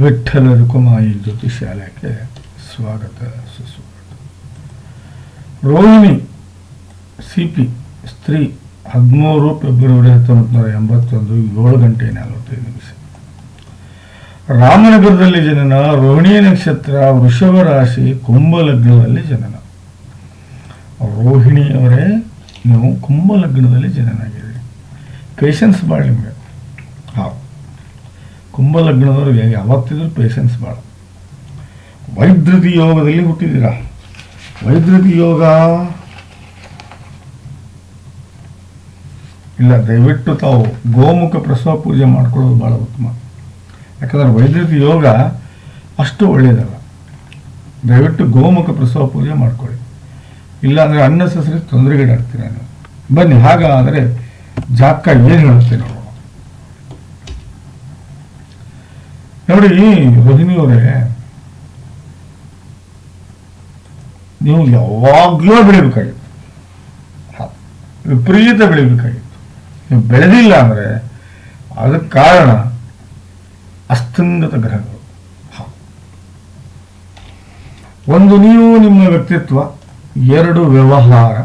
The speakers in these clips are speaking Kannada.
ವಿಠ್ಠಲ ರುಕುಮಾಯಿ ಜ್ಯೋತಿಷಾಲಯಕ್ಕೆ ಸ್ವಾಗತ, ಸುಸ್ವಾಗತ. ರೋಹಿಣಿ ಸಿ ಪಿ ಸ್ತ್ರೀ, ಹದಿಮೂರು ಫೆಬ್ರವರಿ ಹತ್ತೊಂಬತ್ತು ನೂರ ಎಂಬತ್ತೊಂದು ಏಳು ಗಂಟೆ ನಲವತ್ತೈದು ನಿಮಿಷ. ರಾಮನಗರದಲ್ಲಿ ಜನನ, ರೋಹಿಣಿ ನಕ್ಷತ್ರ, ವೃಷಭ ರಾಶಿ ಕುಂಭ ಲಗ್ನದಲ್ಲಿ ಜನನ. ರೋಹಿಣಿಯವರೇ, ನೀವು ಕುಂಭ ಲಗ್ನದಲ್ಲಿ ಜನನಾಗಿದ್ದೀರಿ ಪೇಷನ್ಸ್ ಮಾಡಿ ನಿಮಗೆ. ಕುಂಭ ಲಗ್ನದವ್ರಿಗೆ ಯಾವತ್ತಿದ್ರೂ ಪೇಷನ್ಸ್ ಭಾಳ ವೈದ್ಯುತಿ ಯೋಗದಲ್ಲಿ ಹುಟ್ಟಿದ್ದೀರಾ? ವೈದ್ಯುತಿ ಯೋಗ? ಇಲ್ಲ, ದಯವಿಟ್ಟು ತಾವು ಗೋಮುಖ ಪ್ರಸವ ಪೂಜೆ ಮಾಡ್ಕೊಳ್ಳೋದು ಭಾಳ ಉತ್ತಮ. ಯಾಕಂದ್ರೆ ವೈದ್ಯುತಿ ಯೋಗ ಅಷ್ಟು ಒಳ್ಳೆಯದಲ್ಲ. ದಯವಿಟ್ಟು ಗೋಮುಖ ಪ್ರಸವ ಪೂಜೆ ಮಾಡ್ಕೊಳ್ಳಿ. ಇಲ್ಲಾಂದರೆ ಅನ್ನೆಸೆಸರಿ ತೊಂದರೆಗೀಡಾಗ್ತೀರ ನೀವು ಬನ್ನಿ, ಹಾಗಾದರೆ ಜಾಕ ಏನು ಹೇಳುತ್ತೆ ನೋಡಿ ರಜನಿಯವರೇ ನೀವು ಯಾವಾಗಲೂ ಬೆಳಿಬೇಕಾಗಿತ್ತು ವಿಪರೀತ ಬೆಳಿಬೇಕಾಗಿತ್ತು ನೀವು ಬೆಳೆದಿಲ್ಲ ಅಂದರೆ ಅದಕ್ಕೆ ಕಾರಣ ಅಸ್ತಂಗತ ಗ್ರಹಗಳು. ಒಂದು ನೀವು ನಿಮ್ಮ ವ್ಯಕ್ತಿತ್ವ, ಎರಡು ವ್ಯವಹಾರ,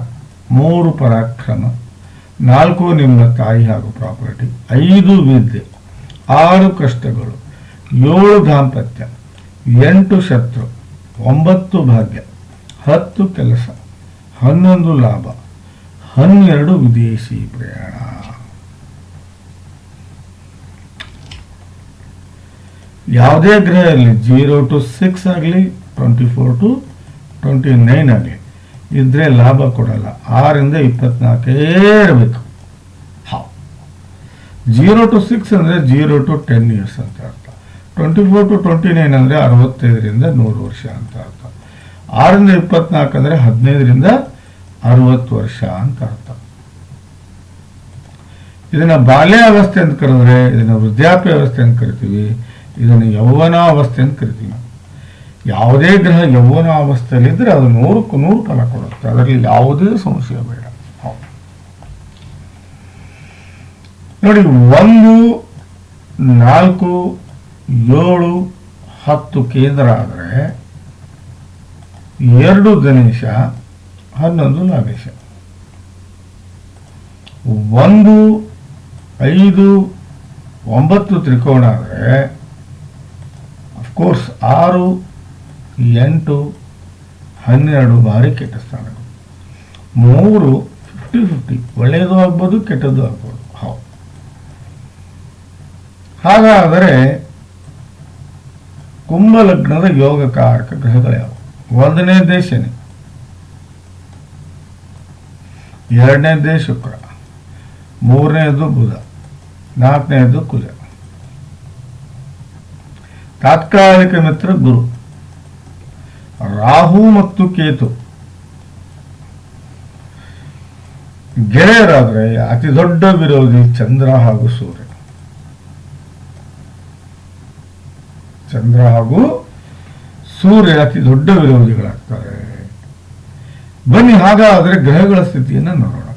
ಮೂರು ಪರಾಕ್ರಮ, ನಾಲ್ಕು ನಿಮ್ಮ ತಾಯಿ ಹಾಗೂ ಪ್ರಾಪರ್ಟಿ, ಐದು ವಿದ್ಯೆ, ಆರು ಕಷ್ಟಗಳು ಏಳು ದಾಂಪತ್ಯ, ಎಂಟು ಶತ್ರು, ಒಂಬತ್ತು ಭಾಗ್ಯ, ಹತ್ತು ಕೆಲಸ, ಹನ್ನೊಂದು ಲಾಭ, ಹನ್ನೆರಡು ವಿದೇಶಿ ಪ್ರಯಾಣ. ಯಾವುದೇ ಗ್ರಹ ಇರಲಿ ಜೀರೋ ಟು ಸಿಕ್ಸ್ ಆಗಲಿ, twenty four to twenty nine ಆಗಲಿ, ಇದ್ರೆ ಲಾಭ ಕೊಡಲ್ಲ. ಆರಿಂದ ಇಪ್ಪತ್ನಾಲ್ಕೇ ಇರಬೇಕು. ಹಾ ಜೀರೋ ಟು ಸಿಕ್ಸ್ ಅಂದರೆ ಜೀರೋ ಟು ಟೆನ್ ಇಯರ್ಸ್ ಅಂತ ಅರ್ಥ. Twenty four to twenty nine ಅಂದರೆ ಅರವತ್ತೈದರಿಂದ ನೂರು ವರ್ಷ ಅಂತ ಅರ್ಥ. ಆರರಿಂದ ಇಪ್ಪತ್ನಾಲ್ಕು ಅಂದರೆ ಹದಿನೈದರಿಂದ ಅರವತ್ತು ವರ್ಷ ಅಂತ ಅರ್ಥ. ಇದನ್ನ ಬಾಲ್ಯಾವಸ್ಥೆ ಅಂತ ಕರೆದ್ರೆ, ಇದನ್ನ ವೃದ್ಧಾಪ್ಯ ವ್ಯವಸ್ಥೆ ಅಂತ ಕರಿತೀವಿ, ಇದನ್ನು ಯೌವನಾವಸ್ಥೆ ಅಂತ ಕರಿತೀವಿ. ಯಾವುದೇ ಗ್ರಹ ಯೌವನಾವಸ್ಥೆಯಲ್ಲಿದ್ದರೆ ಅದು ನೂರಕ್ಕೂ ನೂರು ಫಲ ಕೊಡುತ್ತೆ. ಅದರಲ್ಲಿ ಯಾವುದೇ ಸಂಶಯ ಬೇಡ. ನೋಡಿ, ಒಂದು, ನಾಲ್ಕು ಏಳು ಹತ್ತು ಕೇಂದ್ರ ಆದರೆ ಎರಡು ಗಣೇಶ, ಹನ್ನೊಂದು ನಾಗೇಶ. ಒಂದು, ಐದು, ಒಂಬತ್ತು ತ್ರಿಕೋಣ ಆದರೆ ಅಫ್ಕೋರ್ಸ್ ಆರು, ಎಂಟು, ಹನ್ನೆರಡು ಬಾರಿ ಕೆಟ್ಟ ಸ್ಥಾನಗಳು. ಮೂರು ಫಿಫ್ಟಿ ಫಿಫ್ಟಿ ಒಳ್ಳೆಯದು ಆಗ್ಬೋದು, ಕೆಟ್ಟದ್ದು ಆಗ್ಬೋದು. ಹೌದು. ಹಾಗಾದರೆ ಕುಂಭ ಲಗ್ನದ ಯೋಗಕಾರಕ ಗ್ರಹಗಳು ಒಂದನೇ ದೇಶನೆ. ಶನಿ ಎರಡನೇದೇ ಶುಕ್ರ. ಮೂರನೇದು ಬುಧ. ನಾಲ್ಕನೇದು ಕುಜ. ತಾತ್ಕಾಲಿಕ ಮಿತ್ರ ಗುರು. ರಾಹು ಮತ್ತು ಕೇತು. ಗೆಳೆಯರಾದರೆ ಅತಿ ದೊಡ್ಡ ವಿರೋಧಿ ಚಂದ್ರ ಹಾಗೂ ಸೂರ್ಯ. ಚಂದ್ರ ಹಾಗೂ ಸೂರ್ಯ ಅತಿ ದೊಡ್ಡ ವಿರೋಧಿಗಳಾಗ್ತಾರೆ. ಬನ್ನಿ, ಹಾಗಾದರೆ ಗ್ರಹಗಳ ಸ್ಥಿತಿಯನ್ನು ನೋಡೋಣ.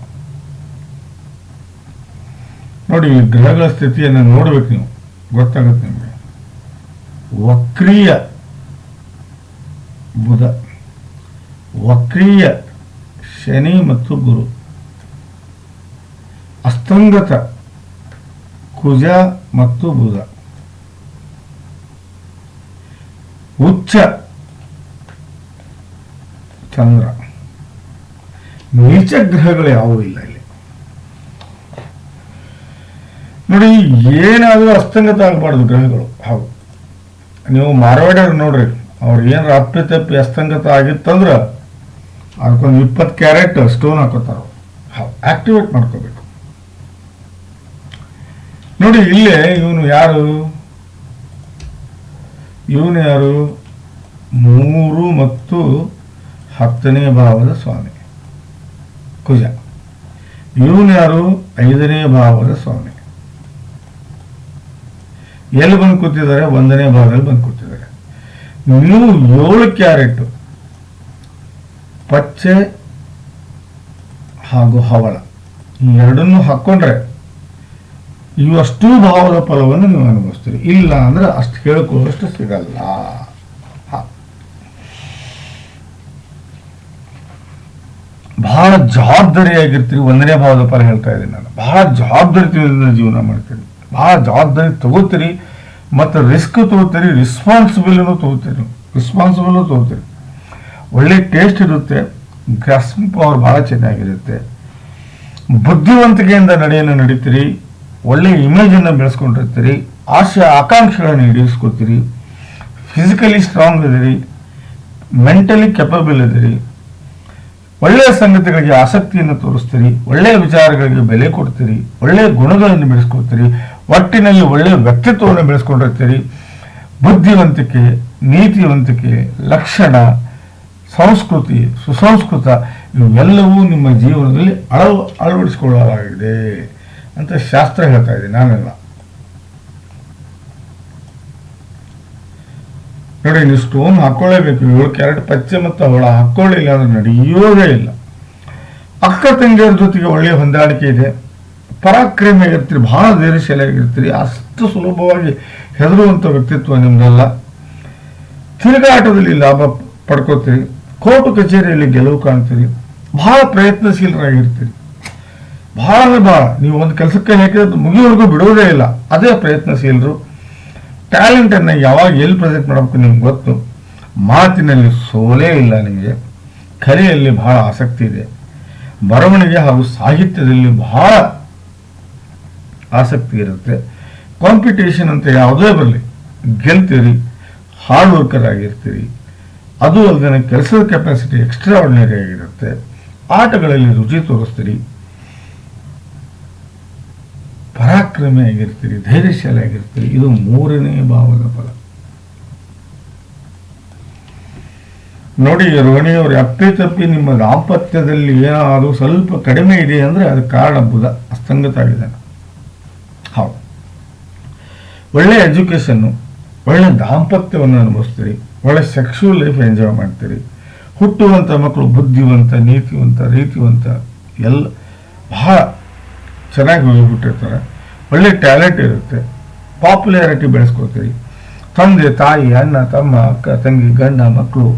ನೋಡಿ ಗ್ರಹಗಳ ಸ್ಥಿತಿಯನ್ನು ನೋಡ್ಬೇಕು ನೀವು. ಗೊತ್ತಾಗುತ್ತೆ ನಿಮಗೆ. ವಕ್ರೀಯ ಬುಧ, ವಕ್ರೀಯ ಶನಿ ಮತ್ತು ಗುರು, ಅಸ್ತಂಗತ ಕುಜ ಮತ್ತು ಬುಧ. ಉಚ್ಚ. ಚಂದ್ರ. ನೀಚ ಗ್ರಹಗಳು ಯಾವುವು ಇಲ್ಲ ಇಲ್ಲಿ. ನೋಡಿ, ಏನಾದರೂ ಅಸ್ತಂಗತ ಆಗಬಾರ್ದು ಗ್ರಹಗಳು. ಹೌದು. ನೀವು ಮಾರವಾಡ್ಯವ್ರು ನೋಡ್ರಿ, ಅವ್ರು ಏನಾರ ಅಪ್ಪಿ ತಪ್ಪಿ ಅಸ್ತಂಗತ ಆಗಿತ್ತಂದ್ರೆ ಅದಕ್ಕೊಂದು ಇಪ್ಪತ್ತು ಕ್ಯಾರೆಟ್ ಸ್ಟೋನ್ ಹಾಕೋತಾರ ಆಕ್ಟಿವೇಟ್ ಮಾಡ್ಕೋಬೇಕು. ನೋಡಿ, ಇಲ್ಲೇ ಇವನು ಯಾರು? ಇವನು ಯಾರು? ಮೂರು ಮತ್ತು ಹತ್ತನೇ ಭಾವದ ಸ್ವಾಮಿ. ಕುಜ. ಇವನು ಯಾರು? ಐದನೇ ಭಾವದ ಸ್ವಾಮಿ. ಎಲ್ಲಿ ಬಂದು ಕೂತಿದ್ದಾರೆ? ಒಂದನೇ ಭಾಗದಲ್ಲಿ ಬಂದು ಕೂತಿದ್ದಾರೆ. ನೀವು ಏಳು ಕ್ಯಾರೆಟ್ಟು ಪಚ್ಚೆ ಹಾಗೂ ಹವಳ ಎರಡನ್ನು ಹಾಕ್ಕೊಂಡ್ರೆ ಇವಷ್ಟು ಭಾವದ ಫಲವನ್ನು ನೀವು ಅನುಭವಿಸ್ತೀರಿ. ಇಲ್ಲ ಅಂದ್ರೆ ಅಷ್ಟು ಹೇಳ್ಕೊಳ್ಳೋಷ್ಟು ಸಿಗಲ್ಲ. ಬಹಳ ಜವಾಬ್ದಾರಿಯಾಗಿರ್ತೀರಿ, ಒಂದನೇ ಭಾವದ ಫಲ ಹೇಳ್ತಾ ಇದ್ದೀನಿ ನಾನು. ಬಹಳ ಜವಾಬ್ದಾರಿಯಿಂದ ಜೀವನ ಮಾಡ್ತೀರಿ. ಬಹಳ ಜವಾಬ್ದಾರಿ ತಗೋತೀರಿ, ಮತ್ತು ರಿಸ್ಕ್ ತಗೋತೀರಿ ರಿಸ್ಪಾನ್ಸಿಬಲ್ನು ತಗೋತೀರಿ ರಿಸ್ಪಾನ್ಸಿಬಲ್ ತಗೋತೀರಿ. ಒಳ್ಳೆ ಟೇಸ್ಟ್ ಇರುತ್ತೆ ಗ್ರಾಸ್ಪಿಂಗ್ ಪವರ್ ಬಹಳ ಚೆನ್ನಾಗಿರುತ್ತೆ. ಬುದ್ಧಿವಂತಿಕೆಯಿಂದ ನಡೆಯನ್ನು ನಡೀತೀರಿ ಒಳ್ಳೆ ಇಮೇಜನ್ನು ಬೆಳೆಸ್ಕೊಂಡಿರ್ತೀರಿ, ಆಶೆ ಆಕಾಂಕ್ಷೆಗಳನ್ನು ಈಡೇರಿಸ್ಕೊತೀರಿ ಫಿಸಿಕಲಿ ಸ್ಟ್ರಾಂಗ್ ಇದ್ದೀರಿ ಮೆಂಟಲಿ ಕೆಪಬಲ್ ಇದ್ದೀರಿ ಒಳ್ಳೆಯ ಸಂಗತಿಗಳಿಗೆ ಆಸಕ್ತಿಯನ್ನು ತೋರಿಸ್ತೀರಿ ಒಳ್ಳೆಯ ವಿಚಾರಗಳಿಗೆ ಬೆಲೆ ಕೊಡ್ತೀರಿ ಒಳ್ಳೆಯ ಗುಣಗಳನ್ನು ಬೆಳೆಸ್ಕೊಳ್ತೀರಿ ಒಟ್ಟಿನಲ್ಲಿ ಒಳ್ಳೆಯ ವ್ಯಕ್ತಿತ್ವವನ್ನು ಬೆಳೆಸ್ಕೊಂಡಿರ್ತೀರಿ, ಬುದ್ಧಿವಂತಿಕೆ, ನೀತಿವಂತಿಕೆ, ಲಕ್ಷಣ, ಸಂಸ್ಕೃತಿ, ಸುಸಂಸ್ಕೃತ, ಇವೆಲ್ಲವೂ ನಿಮ್ಮ ಜೀವನದಲ್ಲಿ ಅಳವ ಅಳವಡಿಸಿಕೊಳ್ಳಲಾಗಿದೆ. ಅಂತ ಶಾಸ್ತ್ರ ಹೇಳ್ತಾ ಇದೆ ನಾನೆಲ್ಲ. ನೋಡಿ ನೀವು ಸ್ಟೋನ್ ಹಾಕೊಳ್ಳೇಬೇಕು. ಏಳು ಕ್ಯಾರೆಟ್ ಪಚ್ಚೆ ಮತ್ತು ಅವಳ ಹಾಕೊಳ್ಳಿಲ್ಲ ಅಂದ್ರೆ ನಡೆಯೋದೇ ಇಲ್ಲ. ಅಕ್ಕ ತಂಗಿಯರ ಜೊತೆಗೆ ಒಳ್ಳೆಯ ಹೊಂದಾಣಿಕೆ ಇದೆ. ಪರಾಕ್ರಮಿಯಾಗಿರ್ತೀರಿ ಬಹಳ ಧೈರ್ಯಶಾಲಿಯಾಗಿರ್ತೀರಿ ಅಷ್ಟು ಸುಲಭವಾಗಿ ಹೆದರುವಂಥ ವ್ಯಕ್ತಿತ್ವ ನಿಮ್ದಲ್ಲ. ತಿರುಗಾಟದಲ್ಲಿ ಲಾಭ ಪಡ್ಕೋತೀರಿ. ಕೋರ್ಟ್ ಕಚೇರಿಯಲ್ಲಿ ಗೆಲುವು ಕಾಣ್ತೀರಿ. ಬಹಳ ಪ್ರಯತ್ನಶೀಲರಾಗಿರ್ತೀರಿ. ಬಹಳ ಅಂದ್ರೆ ಬಹಳ ನೀವು ಒಂದು ಕೆಲಸಕ್ಕೆ ಹಾಕಿದ್ರೆ ಮುಗಿಯೋವರೆಗೂ ಬಿಡೋದೇ ಇಲ್ಲ. ಅದೇ ಪ್ರಯತ್ನಶೀಲರು. ಟ್ಯಾಲೆಂಟನ್ನು ಯಾವಾಗ ಎಲ್ಲಿ ಪ್ರೆಸೆಂಟ್ ಮಾಡಬೇಕು ನಿಮ್ಗೆ ಗೊತ್ತು? ಮಾತಿನಲ್ಲಿ ಸೋಲೇ ಇಲ್ಲ ನಿಮಗೆ. ಕಲೆಯಲ್ಲಿ ಬಹಳ ಆಸಕ್ತಿ ಇದೆ. ಬರವಣಿಗೆ ಹಾಗೂ ಸಾಹಿತ್ಯದಲ್ಲಿ ಬಹಳ ಆಸಕ್ತಿ ಇರುತ್ತೆ. ಕಾಂಪಿಟೇಷನ್ ಅಂತ ಯಾವುದೇ ಬರಲಿ, ಗೆಲ್ತೀರಿ ಹಾರ್ಡ್ ವರ್ಕರ್ ಆಗಿರ್ತೀರಿ ಅದು ಅಲ್ಲದೆ ಕೆಲಸದ ಕೆಪಾಸಿಟಿ ಎಕ್ಸ್ಟ್ರಾ ಆರ್ಡಿನರಿ ಆಗಿರುತ್ತೆ. ಆಟಗಳಲ್ಲಿ ರುಚಿ ತೋರಿಸ್ತೀರಿ. ಪರಾಕ್ರಮಿ ಆಗಿರ್ತೀರಿ, ಧೈರ್ಯಶಾಲಿ ಆಗಿರ್ತೀರಿ, ಇದು ಮೂರನೇ ಭಾವದ ಫಲ. ನೋಡಿ ರೋಹಿಣಿಯವರು ಅಪ್ಪಿ ತಪ್ಪಿ ನಿಮ್ಮ ದಾಂಪತ್ಯದಲ್ಲಿ ಏನಾದರೂ ಸ್ವಲ್ಪ ಕಡಿಮೆ ಇದೆ ಅಂದ್ರೆ ಅದು ಕಾರಣ ಬುಧ, ಅಸ್ತಂಗತ ಆಗಿದ್ದಾನೆ. ಹೌದು. ಒಳ್ಳೆ ಎಜುಕೇಷನ್ನು, ಒಳ್ಳೆ ದಾಂಪತ್ಯವನ್ನು ಅನುಭವಿಸ್ತೀರಿ, ಒಳ್ಳೆ ಸೆಕ್ಷುವಲ್ ಲೈಫ್ ಎಂಜಾಯ್ ಮಾಡ್ತೀರಿ. ಹುಟ್ಟುವಂಥ ಮಕ್ಕಳು ಬುದ್ಧಿವಂತ, ನೀತಿವಂತ, ರೀತಿವಂತ, ಎಲ್ಲ ಬಹಳ ಚೆನ್ನಾಗಿ ಹೋಗಿಬಿಟ್ಟಿರ್ತಾರೆ ಒಳ್ಳೆ ಟ್ಯಾಲೆಂಟ್ ಇರುತ್ತೆ. ಪಾಪ್ಯುಲಾರಿಟಿ ಬೆಳೆಸ್ಕೊಳ್ತೀರಿ ತಂದೆ, ತಾಯಿ, ಅಣ್ಣ, ತಮ್ಮ, ಅಕ್ಕ, ತಂಗಿ, ಗಂಡ ಮಕ್ಕಳು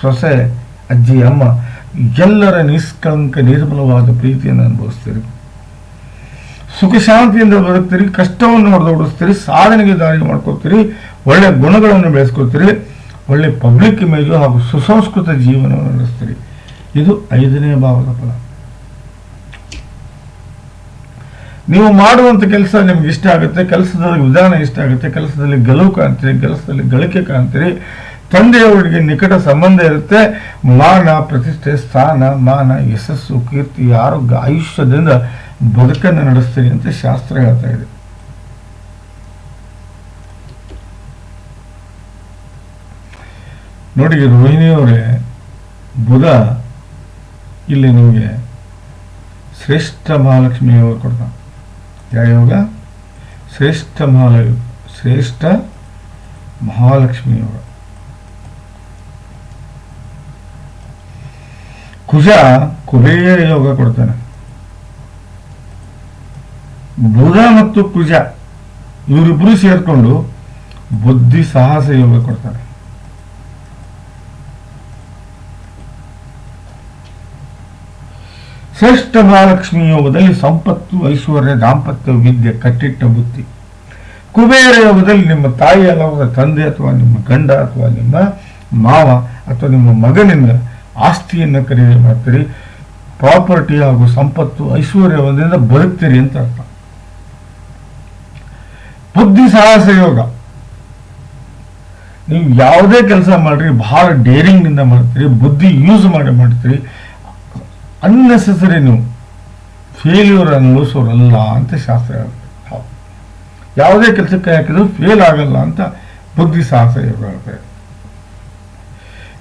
ಸೊಸೆ, ಅಜ್ಜಿ, ಅಮ್ಮ, ಎಲ್ಲರ ನಿಷ್ಕಳಂಕ ನಿರ್ಮಲವಾದ ಪ್ರೀತಿಯನ್ನು ಅನುಭವಿಸ್ತೀರಿ. ಸುಖ ಶಾಂತಿಯಿಂದ ಬದುಕ್ತೀರಿ, ಕಷ್ಟವನ್ನು ಹೊಡೆದೋಡಿಸ್ತೀರಿ ಸಾಧನೆಗೆ ದಾರಿ ಮಾಡ್ಕೋತೀರಿ, ಒಳ್ಳೆ ಗುಣಗಳನ್ನು ಬೆಳೆಸ್ಕೊತೀರಿ, ಒಳ್ಳೆ ಪಬ್ಲಿಕ್ ಇಮೇಜು ಹಾಗೂ ಸುಸಂಸ್ಕೃತ ಜೀವನವನ್ನು ನಡೆಸ್ತೀರಿ. ಇದು ಐದನೇ ಭಾವದ ಫಲ. ನೀವು ಮಾಡುವಂಥ ಕೆಲಸ ನಿಮ್ಗೆ ಇಷ್ಟ ಆಗುತ್ತೆ ಕೆಲಸದ ವಿಧಾನ ಇಷ್ಟ ಆಗುತ್ತೆ, ಕೆಲಸದಲ್ಲಿ ಗೆಲುವು ಕಾಣ್ತೀರಿ, ಕೆಲಸದಲ್ಲಿ ಗಳಿಕೆ ಕಾಣ್ತೀರಿ, ತಂದೆಯವರಿಗೆ ನಿಕಟ ಸಂಬಂಧ ಇರುತ್ತೆ. ಮಾನ, ಪ್ರತಿಷ್ಠೆ, ಸ್ಥಾನ, ಮಾನ, ಯಶಸ್ಸು, ಕೀರ್ತಿ, ಆರೋಗ್ಯ, ಆಯುಷ್ಯದಿಂದ ಬದುಕನ್ನು ನಡೆಸ್ತೀರಿ ಅಂತ ಶಾಸ್ತ್ರ ಹೇಳ್ತಾ ಇದೆ. ನೋಡಿ, ರೋಹಿಣಿಯವರೇ, ಬುಧ ಇಲ್ಲಿ ನಿಮಗೆ ಶ್ರೇಷ್ಠ ಮಹಾಲಕ್ಷ್ಮಿಯವರು ಕೊಡ್ತಾನೆ. ಯಾವ ಯೋಗ ಶ್ರೇಷ್ಠ ಮಹಾಲ ಶ್ರೇಷ್ಠ ಮಹಾಲಕ್ಷ್ಮಿ ಯೋಗ ಕುಜ ಕುಬೇರ ಯೋಗ ಕೊಡ್ತಾನೆ. ಬುಧ ಮತ್ತು ಕುಜ ಇವರಿಬ್ಬರು ಸೇರಿಕೊಂಡು ಬುದ್ಧಿ ಸಾಹಸ ಯೋಗ ಕೊಡ್ತಾರೆ ಶ್ರೇಷ್ಠ ಮಹಾಲಕ್ಷ್ಮಿ ಯೋಗದಲ್ಲಿ ಸಂಪತ್ತು, ಐಶ್ವರ್ಯ, ದಾಂಪತ್ಯ, ವಿದ್ಯೆ, ಕಟ್ಟಿಟ್ಟ ಬುದ್ಧಿ. ಕುಬೇರ ಯೋಗದಲ್ಲಿ ನಿಮ್ಮ ತಾಯಿ ಅಲ್ಲವಾದ ತಂದೆ ಅಥವಾ ನಿಮ್ಮ ಗಂಡ ಅಥವಾ ನಿಮ್ಮ ಮಾವ ಅಥವಾ ನಿಮ್ಮ ಮಗನಿಂದ ಆಸ್ತಿಯನ್ನು ಖರೀದಿ ಮಾಡ್ತೀರಿ. ಪ್ರಾಪರ್ಟಿ ಹಾಗೂ ಸಂಪತ್ತು ಐಶ್ವರ್ಯದಿಂದ ಬರುತ್ತೀರಿ ಅಂತ ಅರ್ಥ. ಬುದ್ಧಿ ಸಾಹಸ ಯೋಗ. ನೀವು ಯಾವುದೇ ಕೆಲಸ ಮಾಡ್ರಿ, ಬಹಳ ಡೇರಿಂಗ್ನಿಂದ ಮಾಡ್ತೀರಿ, ಬುದ್ಧಿ ಯೂಸ್ ಮಾಡಿ ಮಾಡ್ತೀರಿ. ಅನ್ನೆಸೆಸರಿ ನೀವು ಫೇಲ್ಯೂರ್ ಅನುಭವಿಸೋರಲ್ಲ ಅಂತ ಶಾಸ್ತ್ರ ಹೇಳುತ್ತೆ. ಯಾವುದೇ ಕೆಲಸಕ್ಕೆ ಹಾಕಿದ್ರು ಫೇಲ್ ಆಗಲ್ಲ ಅಂತ ಬುದ್ಧಿ ಸಾಹಸ ಹೇಳ್ತಾರೆ.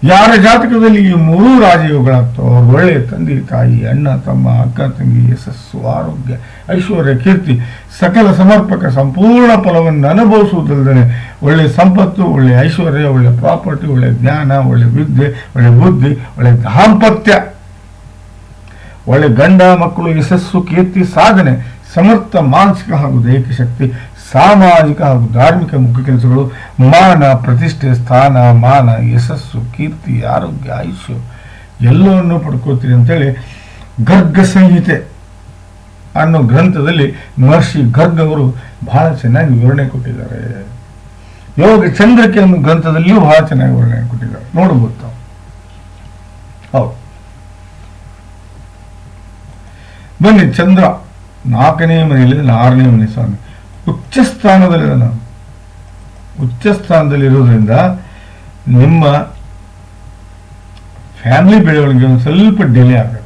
ಯಾರ ಜಾತಕದಲ್ಲಿ ಈ ಮೂರೂ ರಾಜಯೋಗಗಳಾಗ್ತವೋ ಅವ್ರು ಒಳ್ಳೆಯ ತಂದೆ, ತಾಯಿ, ಅಣ್ಣ, ತಮ್ಮ, ಅಕ್ಕ, ತಂಗಿ, ಯಶಸ್ಸು, ಆರೋಗ್ಯ, ಐಶ್ವರ್ಯ, ಕೀರ್ತಿ, ಸಕಲ ಸಮರ್ಪಕ ಸಂಪೂರ್ಣ ಫಲವನ್ನು ಅನುಭವಿಸುವುದಲ್ಲದೆ ಒಳ್ಳೆಯ ಸಂಪತ್ತು, ಒಳ್ಳೆ ಐಶ್ವರ್ಯ, ಒಳ್ಳೆ ಪ್ರಾಪರ್ಟಿ, ಒಳ್ಳೆ ಜ್ಞಾನ ಒಳ್ಳೆಯ ವಿದ್ಯೆ, ಒಳ್ಳೆ ಬುದ್ಧಿ ಒಳ್ಳೆಯ ದಾಂಪತ್ಯ. ಒಳ್ಳೆ ಗಂಡ ಮಕ್ಕಳು ಯಶಸ್ಸು, ಕೀರ್ತಿ, ಸಾಧನೆ, ಸಮರ್ಥ, ಮಾನಸಿಕ ಹಾಗೂ ದೈಹಿಕ ಶಕ್ತಿ, ಸಾಮಾಜಿಕ ಹಾಗೂ ಧಾರ್ಮಿಕ ಮುಖ್ಯ ಕೆಲಸಗಳು, ಮಾನ, ಪ್ರತಿಷ್ಠೆ, ಸ್ಥಾನ, ಮಾನ, ಯಶಸ್ಸು, ಕೀರ್ತಿ, ಆರೋಗ್ಯ, ಆಯುಷ್ಯ, ಎಲ್ಲವನ್ನು ಪಡ್ಕೋತೀರಿ ಅಂತೇಳಿ ಗರ್ಗ ಸಂಹಿತೆ ಅನ್ನೋ ಗ್ರಂಥದಲ್ಲಿ ಮಹರ್ಷಿ ಗರ್ಗ್ ಅವರು ಬಹಳ ಚೆನ್ನಾಗಿ ವಿವರಣೆ ಕೊಟ್ಟಿದ್ದಾರೆ. ಯೋಗ ಚಂದ್ರಕ್ಕೆ ಅನ್ನೋ ಗ್ರಂಥದಲ್ಲಿಯೂ ಬಹಳ ಚೆನ್ನಾಗಿ ವಿವರಣೆ ಕೊಟ್ಟಿದ್ದಾರೆ. ನೋಡ್ಬೋದು ತಾವು. ಹೌದು. ಬನ್ನಿ ಚಂದ್ರ ನಾಲ್ಕನೇ ಮನೆಯಲ್ಲಿ ಆರನೇ ಮನೆ ಸ್ವಾಮಿ ಉಚ್ಚ ಸ್ಥಾನದಲ್ಲಿ ನಾನು ಉಚ್ಚ ಸ್ಥಾನದಲ್ಲಿ ಇರೋದ್ರಿಂದ ನಿಮ್ಮ ಫ್ಯಾಮಿಲಿ ಬೆಳವಣಿಗೆ ಒಂದು ಸ್ವಲ್ಪ ಡಿಲೇ ಆಗುತ್ತೆ.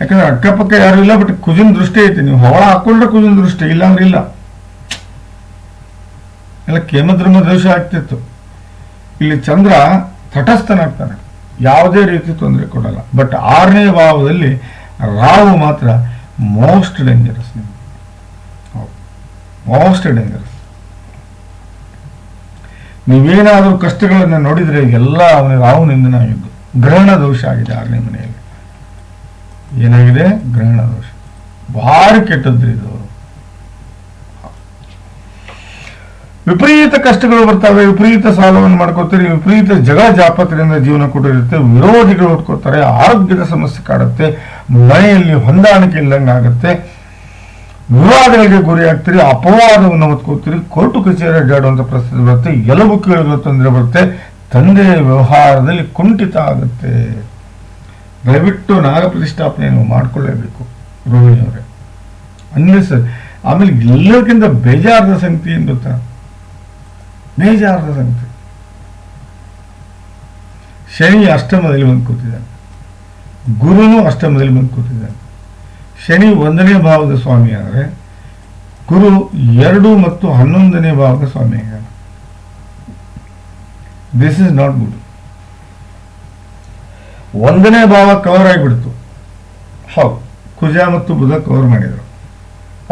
ಯಾಕಂದ್ರೆ ಅಕ್ಕಪಕ್ಕ ಯಾರು ಇಲ್ಲ ಬಟ್ ಕುಜಿನ ದೃಷ್ಟಿ ಐತಿ. ನೀವು ಹೊಳ ಹಾಕೊಂಡ್ರೆ ಕುಜಿನ ದೃಷ್ಟಿ ಇಲ್ಲ ಅಂದ್ರೆ ಇಲ್ಲ. ಎಲ್ಲ ಕೇಮಧರ್ಮ ದೋಷ ಆಗ್ತಿತ್ತು. ಇಲ್ಲಿ ಚಂದ್ರ ತಟಸ್ಥನಾಗ್ತಾನೆ. ಯಾವುದೇ ರೀತಿ ತೊಂದರೆ ಕೊಡಲ್ಲ. ಬಟ್ ಆರನೇ ಭಾವದಲ್ಲಿ ರಾಹು ಮಾತ್ರ ಮೋಸ್ಟ್ ಡೇಂಜರಸ್ ನಿಮಗೆ. ಮೋಸ್ಟ್ ಡೇಂಜರಸ್ ನೀವೇನಾದರೂ ಕಷ್ಟಗಳನ್ನು ನೋಡಿದರೆ ಎಲ್ಲ ಅವನ ರಾಹುನಿಂದನೇ ಇದ್ದು ಗ್ರಹಣ ದೋಷ ಆಗಿದೆ ಆರನೇ ಮನೆಯಲ್ಲಿ. ಏನಾಗಿದೆ? ಗ್ರಹಣ ದೋಷ. ಭಾರಿ ಕೆಟ್ಟದ್ರಿ ಇದು ವಿಪರೀತ ಕಷ್ಟಗಳು ಬರ್ತವೆ, ವಿಪರೀತ ಸಾಲವನ್ನು ಮಾಡ್ಕೋತೀರಿ, ವಿಪರೀತ ಜಗಳ ಜಾಪತ್ರೆಯಿಂದ ಜೀವನ ಕೊಟ್ಟಿರುತ್ತೆ, ವಿರೋಧಿಗಳು ಹೊತ್ಕೋತಾರೆ ಆರೋಗ್ಯದ ಸಮಸ್ಯೆ ಕಾಡುತ್ತೆ, ಮನೆಯಲ್ಲಿ ಹೊಂದಾಣಿಕೆ ಇಲ್ಲಂಗೆ ಆಗುತ್ತೆ. ವಿವಾದಗಳಿಗೆ ಗುರಿ ಆಗ್ತೀರಿ, ಅಪವಾದವನ್ನು ಹೊತ್ಕೋತೀರಿ ಕೋರ್ಟು ಕಚೇರಿ ಅಡ್ಡಾಡುವಂಥ ಪರಿಸ್ಥಿತಿ ಬರುತ್ತೆ ಎಲುಬು ಕೀಳುಗಳ ತೊಂದರೆ ಬರುತ್ತೆ, ತಂದೆಯ ವ್ಯವಹಾರದಲ್ಲಿ ಕುಂಠಿತ ಆಗುತ್ತೆ. ದಯವಿಟ್ಟು ನಾಗ ಪ್ರತಿಷ್ಠಾಪನೆ ನೀವು ಮಾಡ್ಕೊಳ್ಳೇಬೇಕು, ರೋಹಿಣಿಯವರೇ. ಅನ್ನಿಸ್ ಆಮೇಲೆ ಎಲ್ಲಕ್ಕಿಂತ ಬೇಜಾರದ ಸಂಗತಿ ಎಂದು ಗೊತ್ತಾ? ಸಂಗತಿ ಶನಿ ಅಷ್ಟಮದಲ್ಲಿ ಬಂದು ಕೂತಿದ್ದಾನೆ. ಗುರುನು ಅಷ್ಟಮದಲ್ಲಿ ಬಂದು ಕೂತಿದ್ದಾನೆ. ಶನಿ ಒಂದನೇ ಭಾವದ ಸ್ವಾಮಿ ಆದರೆ ಗುರು ಎರಡು ಮತ್ತು ಹನ್ನೊಂದನೇ ಭಾವದ ಸ್ವಾಮಿ ಆಗ್ಯಾನ ದಿಸ್ ಇಸ್ ನಾಟ್ ಗುಡ್ ಒಂದನೇ ಭಾವ ಕವರ್ ಆಗಿಬಿಡ್ತು. ಹೌದು, ಕುಜ ಮತ್ತು ಬುಧ ಕವರ್ ಮಾಡಿದರು.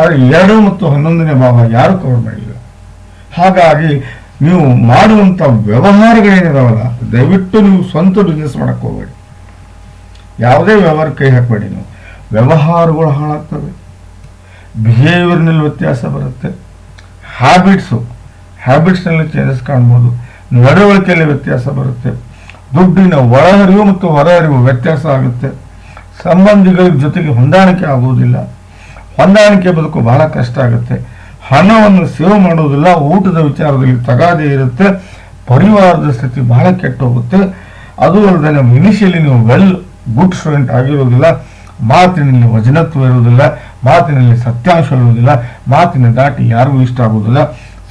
ಆದರೆ ಎರಡು ಮತ್ತು ಹನ್ನೊಂದನೇ ಭಾವ ಯಾರು ಕವರ್ ಮಾಡಿಲ್ಲ. ಹಾಗಾಗಿ ನೀವು ಮಾಡುವಂಥ ವ್ಯವಹಾರಗಳೇನಿದಾವಲ್ಲ, ದಯವಿಟ್ಟು ನೀವು ಸ್ವಂತ ಬಿಸ್ನೆಸ್ ಮಾಡಕ್ಕೆ ಹೋಗಬೇಡಿ. ಯಾವುದೇ ವ್ಯವಹಾರ ಕೈ ಹಾಕಬೇಡಿ ನೀವು. ವ್ಯವಹಾರಗಳು ಹಾಳಾಗ್ತವೆ. ಬಿಹೇವಿಯರ್ನಲ್ಲಿ ವ್ಯತ್ಯಾಸ ಬರುತ್ತೆ. ಹ್ಯಾಬಿಟ್ಸು ಹ್ಯಾಬಿಟ್ಸ್ನಲ್ಲಿ ಚೇಂಜಸ್ ಕಾಣ್ಬೋದು. ನಡವಳಿಕೆಯಲ್ಲಿ ವ್ಯತ್ಯಾಸ ಬರುತ್ತೆ. ದುಡ್ಡಿನ ಒಳಹರಿವು ಮತ್ತು ಹೊರಹರಿವು ವ್ಯತ್ಯಾಸ ಆಗುತ್ತೆ. ಸಂಬಂಧಿಗಳ ಜೊತೆಗೆ ಹೊಂದಾಣಿಕೆ ಆಗುವುದಿಲ್ಲ. ಹೊಂದಾಣಿಕೆ ಬದುಕು ಬಹಳ ಕಷ್ಟ ಆಗುತ್ತೆ. ಹಣವನ್ನು ಸೇವ್ ಮಾಡುವುದಿಲ್ಲ ಊಟದ ವಿಚಾರದಲ್ಲಿ ತಗಾದೆ ಇರುತ್ತೆ, ಪರಿವಾರದ ಸ್ಥಿತಿ ಬಹಳ ಕೆಟ್ಟ ಹೋಗುತ್ತೆ ಅದು ಅಲ್ಲದೆ ಇನಿಷಿಯಲಿ ನೀವು ವೆಲ್ ಗುಡ್ ಸ್ಟೂಡೆಂಟ್ ಆಗಿರೋದಿಲ್ಲ, ಮಾತಿನಲ್ಲಿ ವಜನತ್ವ ಇರುವುದಿಲ್ಲ ಮಾತಿನಲ್ಲಿ ಸತ್ಯಾಂಶ ಇರುವುದಿಲ್ಲ ಮಾತಿನ ದಾಟಿ ಯಾರಿಗೂ ಇಷ್ಟ ಆಗುವುದಿಲ್ಲ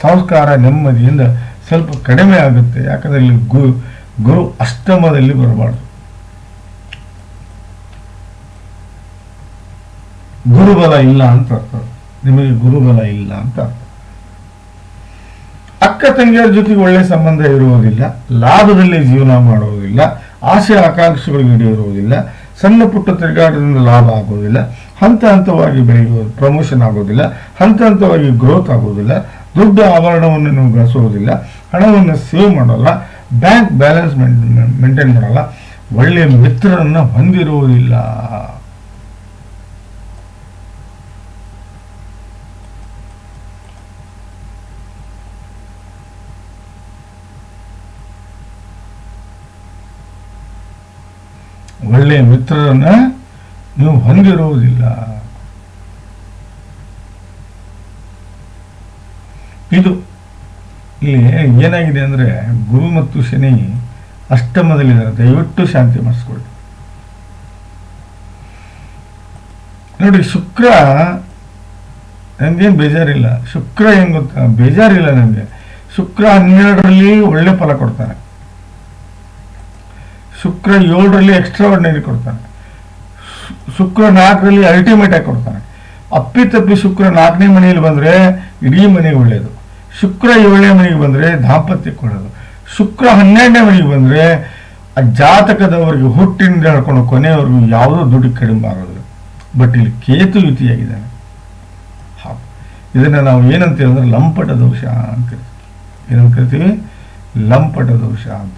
ಸಂಸ್ಕಾರ ನೆಮ್ಮದಿಯಿಂದ ಸ್ವಲ್ಪ ಕಡಿಮೆ ಆಗುತ್ತೆ, ಯಾಕಂದ್ರೆ ಇಲ್ಲಿ ಗುರು ಗುರು ಅಷ್ಟಮದಲ್ಲಿ ಬರಬಾರ್ದು. ಗುರುಬಲ ಇಲ್ಲ ಅಂತ ಅರ್ಥ. ನಿಮಗೆ ಗುರುಬಲ ಇಲ್ಲ ಅಂತ. ಅಕ್ಕ ತಂಗಿಯರ ಜೊತೆಗೆ ಒಳ್ಳೆ ಸಂಬಂಧ ಇರುವುದಿಲ್ಲ, ಲಾಭದಲ್ಲಿ ಜೀವನ ಮಾಡುವುದಿಲ್ಲ, ಆಸೆ ಆಕಾಂಕ್ಷೆಗಳು ಈಡೇರುವುದಿಲ್ಲ ಸಣ್ಣ ಪುಟ್ಟ ತಿರುಗಾಟದಿಂದ ಲಾಭ ಆಗುವುದಿಲ್ಲ, ಹಂತ ಹಂತವಾಗಿ ಬೆಳೆಯುವ ಪ್ರಮೋಷನ್ ಆಗೋದಿಲ್ಲ ಹಂತ ಹಂತವಾಗಿ ಗ್ರೋತ್ ಆಗೋದಿಲ್ಲ ದೊಡ್ಡ ಆಭರಣವನ್ನು ನೀವು ಗಳಿಸುವುದಿಲ್ಲ, ಹಣವನ್ನು ಸೇವ್ ಮಾಡಲ್ಲ ಬ್ಯಾಂಕ್ ಬ್ಯಾಲೆನ್ಸ್ ಮೇಂಟೈನ್ ಮಾಡಲ್ಲ, ಒಳ್ಳೆಯ ಮಿತ್ರರನ್ನು ಹೊಂದಿರುವುದಿಲ್ಲ. ಒಳ್ಳೆಯ ಮಿತ್ರರನ್ನ ನೀವು ಹೊಂದಿರುವುದಿಲ್ಲ. ಇದು ಇಲ್ಲಿ ಏನಾಗಿದೆ ಅಂದ್ರೆ ಗುರು ಮತ್ತು ಶನಿ ಅಷ್ಟಮದಲ್ಲಿದ್ದಾರೆ. ದಯವಿಟ್ಟು ಶಾಂತಿ ಮಾಡಿಸ್ಕೊಳ್ಳಿ. ನೋಡಿ, ಶುಕ್ರ ನನಗೇನು ಬೇಜಾರಿಲ್ಲ. ಶುಕ್ರ ಹೆಂಗ್ ಗೊತ್ತಾ? ಬೇಜಾರಿಲ್ಲ ನನಗೆ ಶುಕ್ರ ಹನ್ನೆರಡರಲ್ಲಿ ಒಳ್ಳೆ ಫಲ ಕೊಡ್ತಾನೆ ಶುಕ್ರ ಏಳರಲ್ಲಿ ಎಕ್ಸ್ಟ್ರಾ ಆರ್ಡಿನರಿ ಕೊಡ್ತಾನೆ. ಶುಕ್ರ ನಾಲ್ಕರಲ್ಲಿ ಅಲ್ಟಿಮೇಟ್ ಆಗಿ ಕೊಡ್ತಾನೆ. ಅಪ್ಪಿತಪ್ಪಿ ಶುಕ್ರ ನಾಲ್ಕನೇ ಮನೆಯಲ್ಲಿ ಬಂದರೆ ಇಡೀ ಮನೆಗೆ ಒಳ್ಳೆಯದು ಶುಕ್ರ ಏಳನೇ ಮನೆಗೆ ಬಂದರೆ ದಾಂಪತ್ಯಕ್ಕೆ ಒಳ್ಳೆಯದು ಶುಕ್ರ ಹನ್ನೆರಡನೇ ಮನೆಗೆ ಬಂದರೆ ಆ ಜಾತಕದವರಿಗೆ ಹುಟ್ಟಿನಿಂದ ಹೇಳ್ಕೊಂಡು ಕೊನೆಯವರೆಗೂ ಯಾವುದೋ ದುಡ್ಡು ಕಡಿಮೆ ಆಗೋದಿಲ್ಲ. ಬಟ್ ಇಲ್ಲಿ ಕೇತು ಯುತಿಯಾಗಿದ್ದಾನೆ ಹಾಂ ಇದನ್ನ ನಾವು ಏನಂತೀವಿ ಅಂದ್ರೆ ಲಂಪಟ ದೋಷ ಅಂತ. ಏನಂತ ಕರಿತೀವಿ? ಲಂಪಟ ದೋಷ ಅಂತ.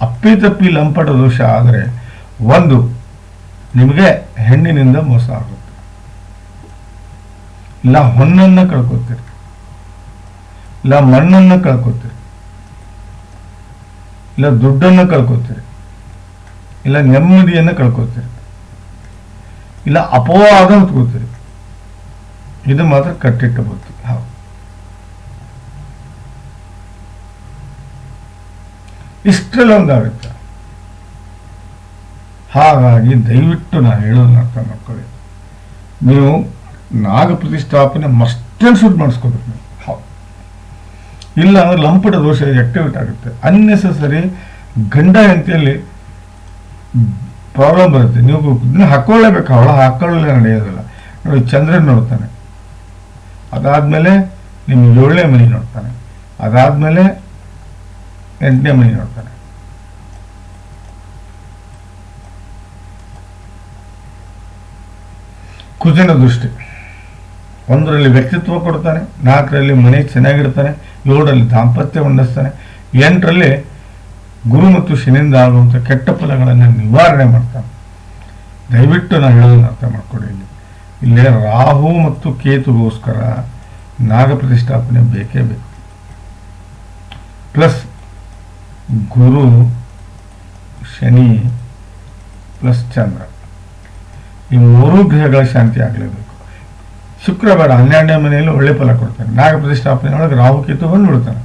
ಅಪ್ಪಿತಪ್ಪಿ ಲಂಪಟ ದೋಷ ಆದರೆ ಒಂದು ನಿಮಗೆ ಹೆಣ್ಣಿನಿಂದ ಮೋಸ ಆಗುತ್ತೆ. ಇಲ್ಲ ಹೊನ್ನನ್ನು ಕಳ್ಕೊತೀರಿ. ಇಲ್ಲ ಮಣ್ಣನ್ನು ಕಳ್ಕೊತೀರಿ. ಇಲ್ಲ ದುಡ್ಡನ್ನು ಕಳ್ಕೊತೀರಿ. ಇಲ್ಲ ನೆಮ್ಮದಿಯನ್ನು ಕಳ್ಕೊತೀರಿ. ಇಲ್ಲ ಅಪವಾದ ಹೊತ್ಕೋತೀರಿ. ಇದು ಮಾತ್ರ ಕಟ್ಟಿಟ್ಟ ಬರ್ತೀವಿ ಹೌದು. ಇಷ್ಟೆಲ್ಲ ಆಗುತ್ತೆ ಹಾಗಾಗಿ ದಯವಿಟ್ಟು ನಾನು ಹೇಳೋದು ಅರ್ಥ ಮಾಡ್ಕೊಳ್ಳಿ. ನೀವು ನಾಗ ಪ್ರತಿಷ್ಠಾಪನೆ ಮಸ್ಟ್ ಅಂಡ್ ಶುಡ್ ಮಾಡಿಸ್ಕೋಬೇಕು ನೀವು. ಇಲ್ಲ ಅಂದ್ರೆ ಲಂಪಟ ದೋಷ ಆಕ್ಟಿವೇಟ್ ಆಗುತ್ತೆ. ಅನ್ನೆಸೆಸರಿ ಗಂಡ ಹೆಂಡತಿಯಲ್ಲಿ ಪ್ರಾಬ್ಲಮ್ ಬರುತ್ತೆ. ನೀವು ಇದನ್ನ ಹಾಕೊಳ್ಳೇಬೇಕು. ಅವಳ ಹಾಕೊಳ್ಳಲೇ ನಡೆಯೋದಿಲ್ಲ. ನೋಡಿ, ಚಂದ್ರನ್ ನೋಡ್ತಾನೆ. ಅದಾದ್ಮೇಲೆ ನಿಮ್ಮ ಏಳನೇ ಮನೆ ನೋಡ್ತಾನೆ. ಅದಾದ್ಮೇಲೆ ಎಂಟನೇ ಮನೆ ನೋಡ್ತಾನೆ ಕುಜನ ದೃಷ್ಟಿ. ಒಂದರಲ್ಲಿ ವ್ಯಕ್ತಿತ್ವ ಕೊಡ್ತಾನೆ, ನಾಲ್ಕರಲ್ಲಿ ಮನೆ ಚೆನ್ನಾಗಿರ್ತಾನೆ, ಏಳರಲ್ಲಿ ದಾಂಪತ್ಯ ಉಂಡಿಸ್ತಾನೆ ಎಂಟರಲ್ಲಿ ಗುರು ಮತ್ತು ಶನಿಯಿಂದ ಆಗುವಂಥ ಕೆಟ್ಟ ಫಲಗಳನ್ನು ನಿವಾರಣೆ ಮಾಡ್ತಾನೆ. ದಯವಿಟ್ಟು ನಾನು ಹೇಳೋದನ್ನ ಅರ್ಥ ಮಾಡ್ಕೊಡಿ ಇಲ್ಲಿ. ಇಲ್ಲೇ ರಾಹು ಮತ್ತು ಕೇತುಗೋಸ್ಕರ ನಾಗ ಪ್ರತಿಷ್ಠಾಪನೆ ಬೇಕೇ ಬೇಕು. Plus Guru Shani plus Chandra. ಈ ಮೂರೂ ಗ್ರಹಗಳ ಶಾಂತಿ ಆಗಲೇಬೇಕು. ಶುಕ್ರ ಬೇಡ ಹನ್ನೆರಡನೇ ಮನೆಯಲ್ಲಿ ಒಳ್ಳೆ ಫಲ ಕೊಡ್ತಾನೆ ನಾಗ ರಾಹು ಕೇತು ಬಂದು ಬಿಡ್ತಾನೆ.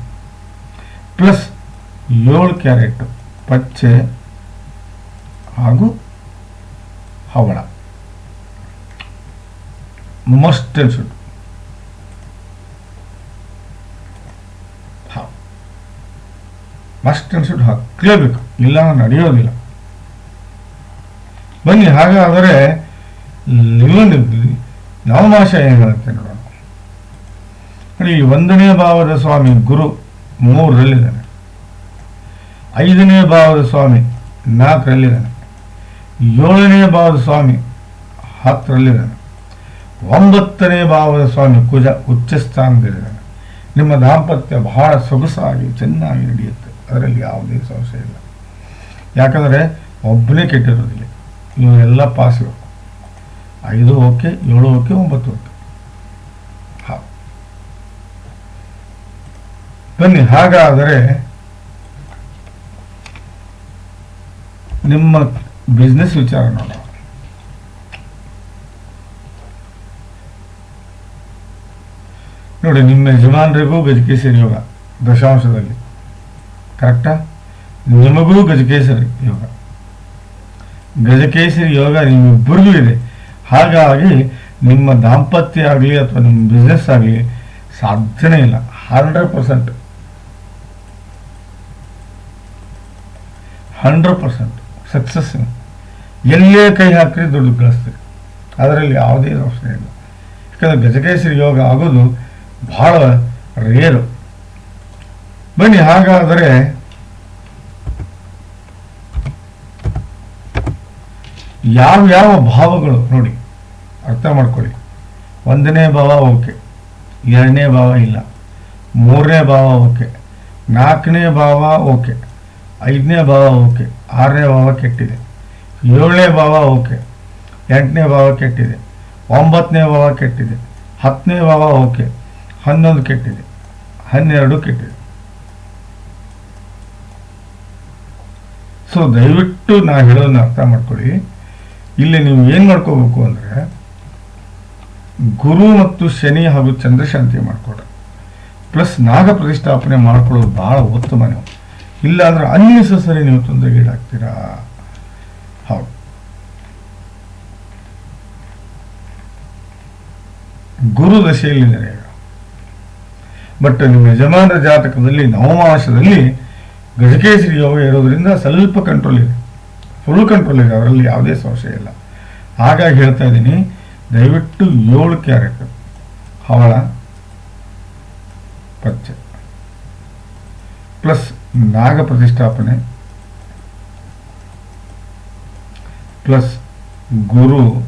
ಪ್ಲಸ್ ಏಳು ಕ್ಯಾರೆಟ್, ಪಚ್ಚೆ ಹಾಗೂ ಹವಳ. ಮಸ್ಟ್ ಶುಡ್ ಮಸ್ಟ್ ಅನ್ಸಿಟ್ಟು ಹಾಕಲೇಬೇಕು. ಇಲ್ಲ ನಡೆಯೋದಿಲ್ಲ. ಬನ್ನಿ, ಹಾಗಾದರೆ ಇನ್ನೊಂದು ನವಮಾಶ ಏನು ಹೇಳುತ್ತೆ ನೋಡೋಣ. ನೋಡಿ ಒಂದನೇ ಭಾವದ ಸ್ವಾಮಿ ಗುರು ಮೂರರಲ್ಲಿದ್ದಾನೆ. ಐದನೇ ಭಾವದ ಸ್ವಾಮಿ ನಾಲ್ಕರಲ್ಲಿದ್ದಾನೆ. ಏಳನೇ ಭಾವದ ಸ್ವಾಮಿ ಹತ್ತರಲ್ಲಿದ್ದಾನೆ. ಒಂಬತ್ತನೇ ಭಾವದ ಸ್ವಾಮಿ ಕುಜ ಉಚ್ಚ ಸ್ಥಾನದಲ್ಲಿದ್ದಾನೆ ನಿಮ್ಮ ದಾಂಪತ್ಯ ಬಹಳ ಸೊಗಸಾಗಿ ಚೆನ್ನಾಗಿ ನಡೆಯುತ್ತೆ. ಅದರಲ್ಲಿ ಯಾವುದೇ ಸಮಸ್ಯೆ ಇಲ್ಲ. ಯಾಕಂದರೆ ಒಬ್ಬನೇ ಕೆಟ್ಟಿರೋದಿಲ್ಲ. ಇವರೆಲ್ಲ ಪಾಸ್ ಇರಬೇಕು ಐದು ಓಕೆ, ಏಳು ಓಕೆ, ಒಂಬತ್ತು ಓಕೆ. ಹಾ ಬನ್ನಿ, ಹಾಗಾದರೆ ನಿಮ್ಮ ಬಿಸ್ನೆಸ್ ವಿಚಾರ ನೋಡೋಣ. ನೋಡಿ, ನಿಮ್ಮ ಯಜಮಾನರಿಗೂ ಗಜಕೇಸರಿ ಯೋಗ ದಶಾಂಶದಲ್ಲಿ. ಕರೆಕ್ಟಾ ನಿಮಗೂ ಗಜಕೇಸರಿ ಯೋಗ. ಗಜಕೇಸರಿ ಯೋಗ ನಿಮ್ಮಿಬ್ಬರಿಗೂ ಇದೆ. ಹಾಗಾಗಿ ನಿಮ್ಮ ದಾಂಪತ್ಯ ಆಗಲಿ ಅಥವಾ ನಿಮ್ಮ ಬಿಸ್ನೆಸ್ ಆಗಲಿ ಸಾಧ್ಯನೇ ಇಲ್ಲ. Hundred percent hundred percent success ಎಲ್ಲೇ ಕೈ ಹಾಕ್ರಿ ದುಡ್ಡು ಗಳಿಸ್ತೀರಿ ಅದರಲ್ಲಿ ಯಾವುದೇ ಅವಶ್ಯ ಇಲ್ಲ. ಯಾಕಂದರೆ ಗಜಕೇಸರಿ ಯೋಗ ಆಗೋದು ಭಾಳ ರೇರು ಬನ್ನಿ, ಹಾಗಾದರೆ ಯಾವ ಭಾವಗಳು, ನೋಡಿ, ಅರ್ಥ ಮಾಡ್ಕೊಳ್ಳಿ. ಒಂದನೇ ಭಾವ ಓಕೆ, ಎರಡನೇ ಭಾವ ಇಲ್ಲ, ಮೂರನೇ ಭಾವ ಓಕೆ, ನಾಲ್ಕನೇ ಭಾವ ಓಕೆ, ಐದನೇ ಭಾವ ಓಕೆ, ಆರನೇ ಭಾವ ಕೆಟ್ಟಿದೆ, ಏಳನೇ ಭಾವ ಓಕೆ, ಎಂಟನೇ ಭಾವ ಕೆಟ್ಟಿದೆ, ಒಂಬತ್ತನೇ ಭಾವ ಕೆಟ್ಟಿದೆ, ಹತ್ತನೇ ಭಾವ ಓಕೆ, ಹನ್ನೊಂದು ಕೆಟ್ಟಿದೆ, ಹನ್ನೆರಡು ಕೆಟ್ಟಿದೆ. ಸೊ ದಯವಿಟ್ಟು ನಾ ಹೇಳೋದನ್ನ ಅರ್ಥ ಮಾಡ್ಕೊಳ್ಳಿ. ಇಲ್ಲಿ ನೀವು ಏನು ಮಾಡ್ಕೋಬೇಕು ಅಂದರೆ, ಗುರು ಮತ್ತು ಶನಿ ಹಾಗೂ ಚಂದ್ರಶಾಂತಿ ಮಾಡ್ಕೊಡ್ರಿ ಪ್ಲಸ್ ನಾಗ ಪ್ರತಿಷ್ಠಾಪನೆ ಮಾಡ್ಕೊಳ್ಳೋದು ಬಹಳ ಉತ್ತಮ ನೀವು ಇಲ್ಲ ಅಂದ್ರೆ ಅನ್ನೆಸರಿ ನೀವು ತೊಂದರೆಗೀಡಾಗ್ತೀರಾ? ಹೌದು. ಗುರು ದಶೆಯಲ್ಲಿ ನೆರೆಯ. ಬಟ್ ನಿಮ್ಮ ಯಜಮಾನ ಜಾತಕದಲ್ಲಿ ನವಮಾಸದಲ್ಲಿ ಗಜಕೇಸರಿ ಯೋಗ ಇರೋದ್ರಿಂದ ಸ್ವಲ್ಪ ಕಂಟ್ರೋಲ್ ಇದೆ. ಫುಲ್ ಕಂಟ್ರೋಲ್ ಇದೆ. ಅವರಲ್ಲಿ ಯಾವುದೇ ಸಂಶಯ ಇಲ್ಲ. ಹಾಗಾಗಿ ಹೇಳ್ತಾ ಇದ್ದೀನಿ, ದಯವಿಟ್ಟು ಏಳು ಕ್ಯಾರೆಟ್ ಹವಳ, ಪಚ್ಚೆ. ಪ್ಲಸ್ ನಾಗ ಪ್ರತಿಷ್ಠಾಪನೆ. Plus Guru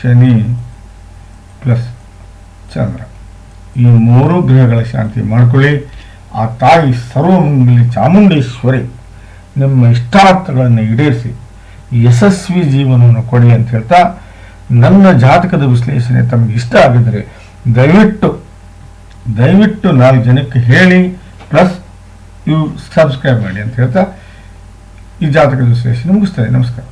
Shani plus Chandra. ಈ ಮೂರು ಗ್ರಹಗಳ ಶಾಂತಿ ಮಾಡ್ಕೊಳ್ಳಿ. ಆ ತಾಯಿ ಸರ್ವಮಂಗಲಿ ಚಾಮುಂಡೇಶ್ವರಿ ನಿಮ್ಮ ಇಷ್ಟಾರ್ಥಗಳನ್ನು ಈಡೇರಿಸಿ ಯಶಸ್ವಿ ಜೀವನವನ್ನು ಕೊಡಿ ಅಂತ ಹೇಳ್ತಾ ನನ್ನ ಜಾತಕದ ವಿಶ್ಲೇಷಣೆ ತಮಗೆ ಇಷ್ಟ ಆಗಿದ್ರೆ ದಯವಿಟ್ಟು ದಯವಿಟ್ಟು ನಾಲ್ಕು ಜನಕ್ಕೆ ಹೇಳಿ ಪ್ಲಸ್ ಇವು ಸಬ್ಸ್ಕ್ರೈಬ್ ಮಾಡಿ ಅಂತ ಹೇಳ್ತಾ ಈ ಜಾತಕದ ವಿಶ್ಲೇಷಣೆ ಮುಗಿಸ್ತಾರೆ ನಮಸ್ಕಾರ.